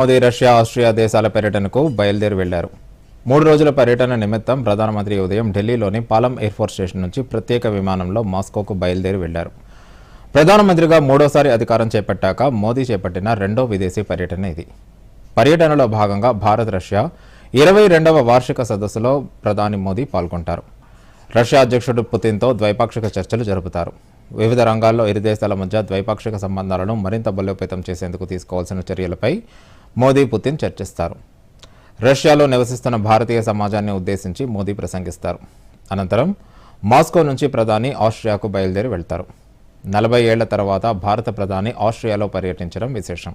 Modi Russia Austria దేశాల పర్యటనకు బయలుదేరి వెళ్ళారు. మూడు రోజుల పర్యటన నిమిత్తం ప్రధానమంత్రి ఉదయం ఢిల్లీలోని పాలం ఎయిర్ఫోర్స్ స్టేషన్ నుంచి ప్రత్యేక విమానంలో మాస్కోకు బయలుదేరి వెళ్ళారు. ప్రధానమంత్రిగా మూడోసారి అధికారం చేపట్టాక మోదీ చేపట్టిన రెండో విదేశీ పర్యటన ఇది. పర్యటనలో భాగంగా భారత్ రష్యా ఇరవై రెండవ వార్షిక సదస్సులో ప్రధాని మోదీ పాల్గొంటారు. రష్యా అధ్యక్షుడు పుతిన్తో ద్వైపాక్షిక చర్చలు జరుపుతారు. వివిధ రంగాల్లో ఇరు దేశాల మధ్య ద్వైపాక్షిక సంబంధాలను మరింత బలోపేతం చేసేందుకు తీసుకోవాల్సిన చర్యలపై మోదీ పుతిన్ చర్చిస్తారు. రష్యాలో నివసిస్తున్న భారతీయ సమాజాన్ని ఉద్దేశించి మోదీ ప్రసంగిస్తారు. అనంతరం మాస్కో నుంచి ప్రధాని ఆస్ట్రియాకు బయలుదేరి వెళ్తారు. నలభై ఏళ్ళ తర్వాత భారత ప్రధాని ఆస్ట్రియాలో పర్యటించడం విశేషం.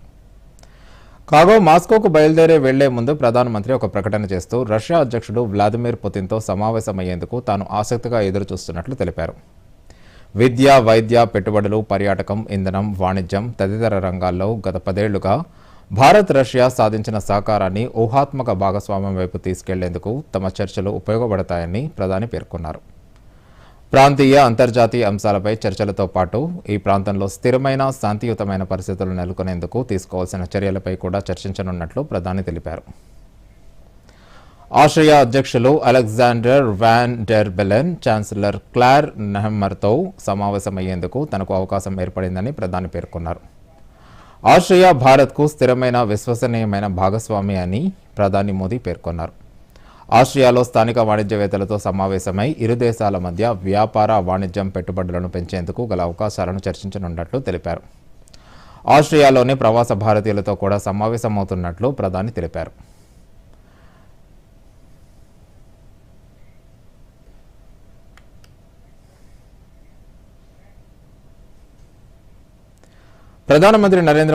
కాగా మాస్కోకు బయలుదేరే వెళ్ళే ముందు ప్రధానమంత్రి ఒక ప్రకటన చేస్తూ రష్యా అధ్యక్షుడు వ్లాదిమిర్ పుతిన్తో సమావేశమయ్యేందుకు తాను ఆసక్తిగా ఎదురుచూస్తున్నట్లు తెలిపారు. విద్య వైద్య పెట్టుబడులు పర్యాటకం ఇంధనం వాణిజ్యం తదితర రంగాల్లో గత పదేళ్ళుగా భారత్ రష్యా సాధించిన సహకారాన్ని ఊహాత్మక భాగస్వామ్యం వైపు తీసుకెళ్ళేందుకు తమ చర్చలు ఉపయోగపడతాయని ప్రధాని పేర్కొన్నారు. ప్రాంతీయ అంతర్జాతీయ అంశాలపై చర్చలతో పాటు ఈ ప్రాంతంలో స్థిరమైన శాంతియుతమైన పరిస్థితులు నెలకొనేందుకు తీసుకోవాల్సిన చర్యలపై కూడా చర్చించనున్నట్లు ప్రధాని తెలిపారు. ఆస్ట్రియా అధ్యక్షులు Alexander Van der Bellen chancellor Karl నెహమ్మర్తో సమావేశమయ్యేందుకు తనకు అవకాశం ఏర్పడిందని ప్రధాని పేర్కొన్నారు. ఆస్ట్రియా భారత్కు స్థిరమైన విశ్వసనీయమైన భాగస్వామి అని ప్రధాని మోదీ పేర్కొన్నారు. ఆస్ట్రియాలో స్థానిక వాణిజ్యవేత్తలతో సమావేశమై ఇరు దేశాల మధ్య వ్యాపార వాణిజ్యం పెట్టుబడులను పెంచేందుకు గల అవకాశాలను చర్చించనున్నట్లు తెలిపారు. ఆస్ట్రియాలోని ప్రవాస భారతీయులతో కూడా సమావేశమవుతున్నట్లు ప్రధాని తెలిపారు. ప్రధానమంత్రి నరేంద్ర